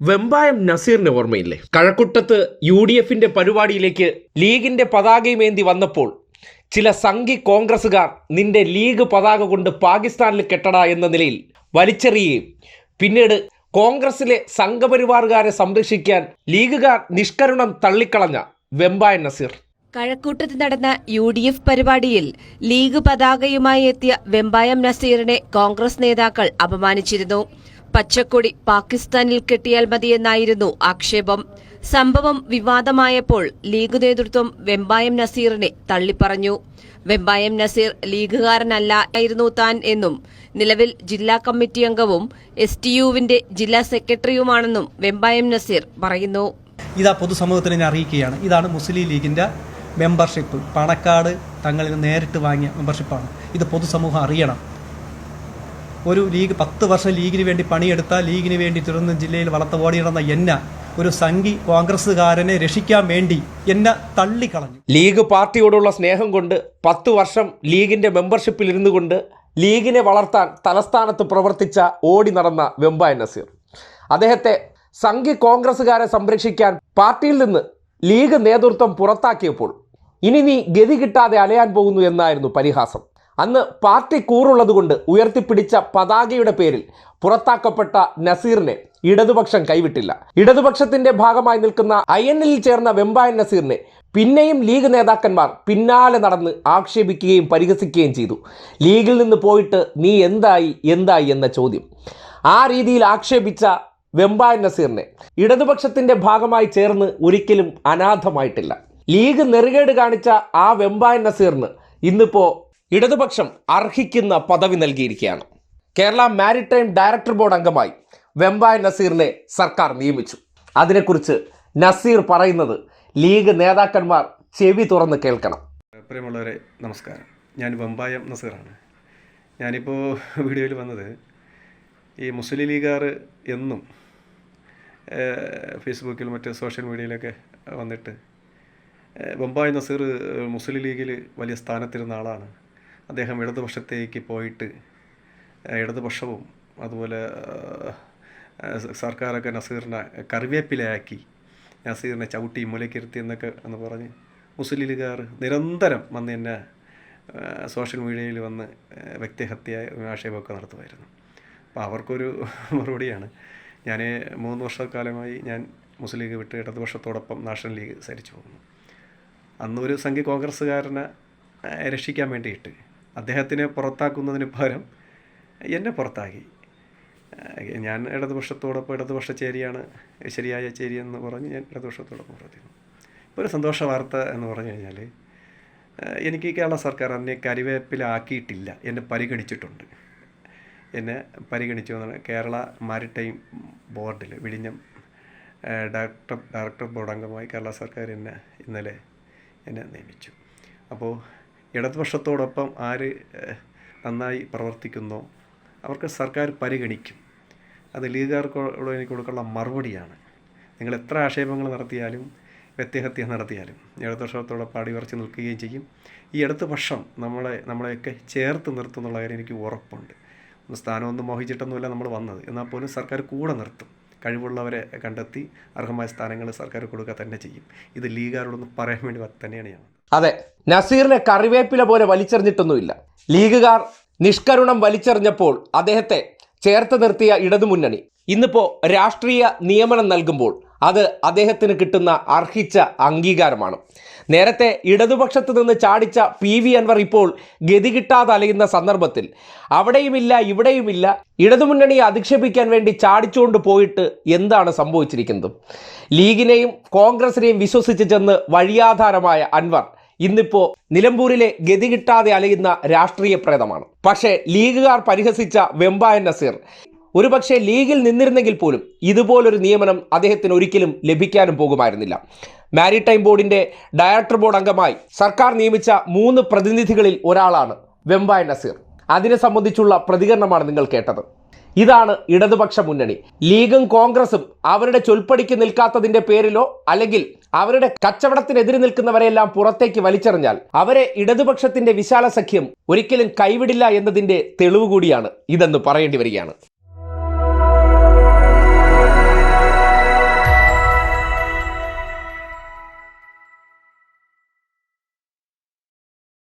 വെമ്പായം നസീറിന്റെ ഓർമ്മയില്ലേ? കഴക്കുട്ടത്ത് U D എഫിന്റെ പരിപാടിയിലേക്ക് ലീഗിന്റെ പതാകയുമേന്തി വന്നപ്പോൾ ചില സംഘി കോൺഗ്രസുകാർ നിന്റെ ലീഗ് പതാക കൊണ്ട് പാകിസ്ഥാനിൽ കെട്ടട എന്ന നിലയിൽ വലിച്ചെറിയുകയും പിന്നീട് കോൺഗ്രസിലെ സംഘപരിവാറുകാരെ സംരക്ഷിക്കാൻ ലീഗുകാർ നിഷ്കരുണം തള്ളിക്കളഞ്ഞ വെമ്പായൻ നസീർ. കഴക്കൂട്ടത്ത് നടന്ന യു ഡി എഫ് പരിപാടിയിൽ ലീഗ് പതാകയുമായി എത്തിയ വെമ്പായം നസീറിനെ കോൺഗ്രസ് നേതാക്കൾ അപമാനിച്ചിരുന്നു. പച്ചക്കൊടി പാകിസ്ഥാനിൽ കെട്ടിയാൽ മതിയെന്നായിരുന്നു ആക്ഷേപം. സംഭവം വിവാദമായപ്പോൾ ലീഗ് നേതൃത്വം വെമ്പായം നസീറിനെ തള്ളിപ്പറഞ്ഞു. വെമ്പായം നസീർ ലീഗുകാരനല്ല ആയിരുന്നു താൻ എന്നും നിലവിൽ ജില്ലാ കമ്മിറ്റി അംഗവും എസ് ടി യുവിന്റെ ജില്ലാ സെക്രട്ടറിയുമാണെന്നും വെമ്പായം നസീർ പറയുന്നു. ഇതാ പൊതുസമൂഹത്തിന് ഞാൻ അറിയിക്കുകയാണ്. ഇതാണ് മുസ്ലിം ലീഗിന്റെ മെമ്പർഷിപ്പ്. പണക്കാട് തങ്ങളിൽ നേരിട്ട് വാങ്ങിയ മെമ്പർഷിപ്പാണ്. ഇത് പൊതുസമൂഹം അറിയണം. ഒരു ലീഗ് പത്ത് വർഷം ലീഗിന് വേണ്ടി പണിയെടുത്ത ലീഗിന് വേണ്ടി തിരുവനന്തപുരം ജില്ലയിൽ വളർത്ത ഓടിയിടുന്ന എന്ന ഒരു സംഘി കോൺഗ്രസ്സുകാരനെ രക്ഷിക്കാൻ വേണ്ടി എന്നെ തള്ളിക്കളഞ്ഞു. ലീഗ് പാർട്ടിയോടുള്ള സ്നേഹം കൊണ്ട് പത്ത് വർഷം ലീഗിന്റെ മെമ്പർഷിപ്പിൽ ഇരുന്നു കൊണ്ട് ലീഗിനെ വളർത്താൻ തലസ്ഥാനത്ത് പ്രവർത്തിച്ച ഓടി നടന്ന വെമ്പായ നസീർ. അദ്ദേഹത്തെ സംഘി കോൺഗ്രസ്സുകാരെ സംരക്ഷിക്കാൻ പാർട്ടിയിൽ നിന്ന് ലീഗ് നേതൃത്വം പുറത്താക്കിയപ്പോൾ ഇനി നീ ഗതി കിട്ടാതെ അലയാൻ പോകുന്നു എന്നായിരുന്നു പരിഹാസം. അന്ന് പാർട്ടി കൂറുള്ളതുകൊണ്ട് ഉയർത്തിപ്പിടിച്ച പതാകയുടെ പേരിൽ പുറത്താക്കപ്പെട്ട നസീറിനെ ഇടതുപക്ഷം കൈവിട്ടില്ല. ഇടതുപക്ഷത്തിന്റെ ഭാഗമായി നിൽക്കുന്ന എൽ ചേർന്ന വെമ്പായൻ നസീറിനെ പിന്നെയും ലീഗ് നേതാക്കന്മാർ പിന്നാലെ നടന്ന് ആക്ഷേപിക്കുകയും പരിഹസിക്കുകയും ചെയ്തു. ലീഗിൽ നിന്ന് പോയിട്ട് നീ എന്തായി എന്തായി എന്ന ചോദ്യം. ആ രീതിയിൽ ആക്ഷേപിച്ച വെമ്പായൻ നസീറിനെ ഇടതുപക്ഷത്തിന്റെ ഭാഗമായി ചേർന്ന് ഒരിക്കലും അനാഥമായിട്ടില്ല. ലീഗ് നെറുകേട് കാണിച്ച ആ വെമ്പായൻ നസീറിന് ഇന്നിപ്പോ ഇടതുപക്ഷം അർഹിക്കുന്ന പദവി നൽകിയിരിക്കുകയാണ്. കേരള മാരിടൈം ഡയറക്ടർ ബോർഡ് അംഗമായി വെമ്പായ നസീറിനെ സർക്കാർ നിയമിച്ചു. അതിനെക്കുറിച്ച് നസീർ പറയുന്നത് ലീഗ് നേതാക്കന്മാർ ചെവി തുറന്ന് കേൾക്കണം. പ്രിയമുള്ളവരെ നമസ്കാരം. ഞാൻ വെമ്പായം നസീറാണ്. ഞാനിപ്പോൾ വീഡിയോയിൽ വന്നത് ഈ മുസ്ലിം ലീഗാർ എന്നും ഫേസ്ബുക്കിൽ മറ്റ് സോഷ്യൽ മീഡിയയിലൊക്കെ വന്നിട്ട് വെമ്പായ നസീർ മുസ്ലിം ലീഗിൽ വലിയ സ്ഥാനത്തിരുന്ന ആളാണ്. അദ്ദേഹം ഇടതുപക്ഷത്തേക്ക് പോയിട്ട് ഇടതുപക്ഷവും അതുപോലെ സർക്കാരൊക്കെ നസീറിനെ കറിവേപ്പിലയാക്കി നസീറിനെ ചവിട്ടി മുലക്കിരുത്തി എന്നൊക്കെ എന്ന് പറഞ്ഞ് മുസ്ലിം നിരന്തരം വന്ന് എന്നെ സോഷ്യൽ മീഡിയയിൽ വന്ന് വ്യക്തിഹത്യ ആക്ഷേപമൊക്കെ നടത്തുമായിരുന്നു. അപ്പോൾ അവർക്കൊരു മറുപടിയാണ്. ഞാൻ മൂന്ന് വർഷക്കാലമായി ഞാൻ മുസ്ലിം ലീഗ് വിട്ട് ഇടതുപക്ഷത്തോടൊപ്പം നാഷണൽ ലീഗ് സരിച്ചു പോകുന്നു. അന്നൊരു സംഘി കോൺഗ്രസ്സുകാരനെ രക്ഷിക്കാൻ വേണ്ടിയിട്ട് അദ്ദേഹത്തിനെ പുറത്താക്കുന്നതിന് പകരം എന്നെ പുറത്താക്കി. ഞാൻ ഇടതുപക്ഷത്തോടൊപ്പം ഇടതുപക്ഷ ചേരിയാണ് ശരിയായ ചേരി എന്ന് പറഞ്ഞ് ഞാൻ ഇടതുപക്ഷത്തോടൊപ്പം പ്രവർത്തിക്കുന്നു ഒരു സന്തോഷ വാർത്ത എന്ന് പറഞ്ഞു കഴിഞ്ഞാൽ എനിക്ക് കേരള സർക്കാർ എന്നെ കരിവേപ്പിലാക്കിയിട്ടില്ല എന്നെ പരിഗണിച്ചിട്ടുണ്ട്. എന്നെ പരിഗണിച്ചു എന്നാണ് കേരള മാരിടൈം ബോർഡിൽ വിഴിഞ്ഞം ഡയറക്ടർ ഡയറക്ടർ ബോർഡ് അംഗമായി കേരള സർക്കാർ എന്നെ ഇന്നലെ എന്നെ നിയമിച്ചു. അപ്പോൾ ഇടതുപക്ഷത്തോടൊപ്പം ആര് നന്നായി പ്രവർത്തിക്കുന്നോ അവർക്ക് സർക്കാർ പരിഗണിക്കും. അത് ലീഗുകാർക്കോട് എനിക്ക് കൊടുക്കാനുള്ള മറുപടിയാണ്. നിങ്ങൾ എത്ര ആക്ഷേപങ്ങൾ നടത്തിയാലും വ്യക്തിഹത്യ നടത്തിയാലും ഇടതുപക്ഷത്തോടൊപ്പം ഉറച്ച് നിൽക്കുകയും ചെയ്യും. ഈ ഇടതുപക്ഷം നമ്മളെ നമ്മളെയൊക്കെ ചേർത്ത് നിർത്തുന്നുള്ള കാര്യം എനിക്ക് ഉറപ്പുണ്ട്. സ്ഥാനമൊന്നും മോഹിച്ചിട്ടൊന്നുമല്ല നമ്മൾ വന്നത്. എന്നാൽ പോലും സർക്കാർ കൂടെ നിർത്തും. കഴിവുള്ളവരെ കണ്ടെത്തി അർഹമായ സ്ഥാനങ്ങൾ സർക്കാർ കൊടുക്കുക തന്നെ ചെയ്യും. ഇത് ലീഗുകാരോടൊന്ന് പറയാൻ വേണ്ടി തന്നെയാണ് ഞാൻ. അതെ നസീറിനെ കറിവേപ്പില പോലെ വലിച്ചെറിഞ്ഞിട്ടൊന്നുമില്ല. ലീഗുകാർ നിഷ്കരുണം വലിച്ചെറിഞ്ഞപ്പോൾ അദ്ദേഹത്തെ ചേർത്ത് നിർത്തിയ ഇടതുമുന്നണി. ഇന്നിപ്പോ രാഷ്ട്രീയ നിയമനം നൽകുമ്പോൾ അത് അദ്ദേഹത്തിന് കിട്ടുന്ന അർഹിച്ച അംഗീകാരമാണ്. നേരത്തെ ഇടതുപക്ഷത്ത് നിന്ന് ചാടിച്ച പി വി അൻവർ ഇപ്പോൾ ഗതി കിട്ടാതെ അലയുന്ന സന്ദർഭത്തിൽ അവിടെയുമില്ല ഇവിടെയുമില്ല ഇടതുമുന്നണിയെ അധിക്ഷേപിക്കാൻ വേണ്ടി ചാടിച്ചുകൊണ്ട് പോയിട്ട് എന്താണ് സംഭവിച്ചിരിക്കുന്നത്? ലീഗിനെയും കോൺഗ്രസിനെയും വിശ്വസിച്ച് ചെന്ന് വഴിയാധാരമായ അൻവർ ഇന്നിപ്പോ നിലമ്പൂരിലെ ഗതി കിട്ടാതെ അലയുന്ന രാഷ്ട്രീയ പ്രേതമാണ്. പക്ഷേ ലീഗുകാർ പരിഹസിച്ച വെമ്പായ നസീർ ഒരുപക്ഷെ ലീഗിൽ നിന്നിരുന്നെങ്കിൽ പോലും ഇതുപോലൊരു നിയമനം അദ്ദേഹത്തിന് ഒരിക്കലും ലഭിക്കാനും പോകുമായിരുന്നില്ല. മാരിടൈം ബോർഡിന്റെ ഡയറക്ടർ ബോർഡ് അംഗമായി സർക്കാർ നിയമിച്ച മൂന്ന് പ്രതിനിധികളിൽ ഒരാളാണ് വെമ്പായ നസീർ. അതിനെ സംബന്ധിച്ചുള്ള പ്രതികരണമാണ് നിങ്ങൾ കേട്ടത്. ഇതാണ് ഇടതുപക്ഷ മുന്നണി. ലീഗും കോൺഗ്രസും അവരുടെ ചൊൽപ്പടിക്ക് നിൽക്കാത്തതിന്റെ പേരിലോ അല്ലെങ്കിൽ അവരുടെ കച്ചവടത്തിനെതിരെ നിൽക്കുന്നവരെയെല്ലാം പുറത്തേക്ക് വലിച്ചെറിഞ്ഞാൽ അവരെ ഇടതുപക്ഷത്തിന്റെ വിശാല സഖ്യം ഒരിക്കലും കൈവിടില്ല എന്നതിന്റെ തെളിവ് കൂടിയാണ് ഇതെന്ന് പറയേണ്ടി വരികയാണ്.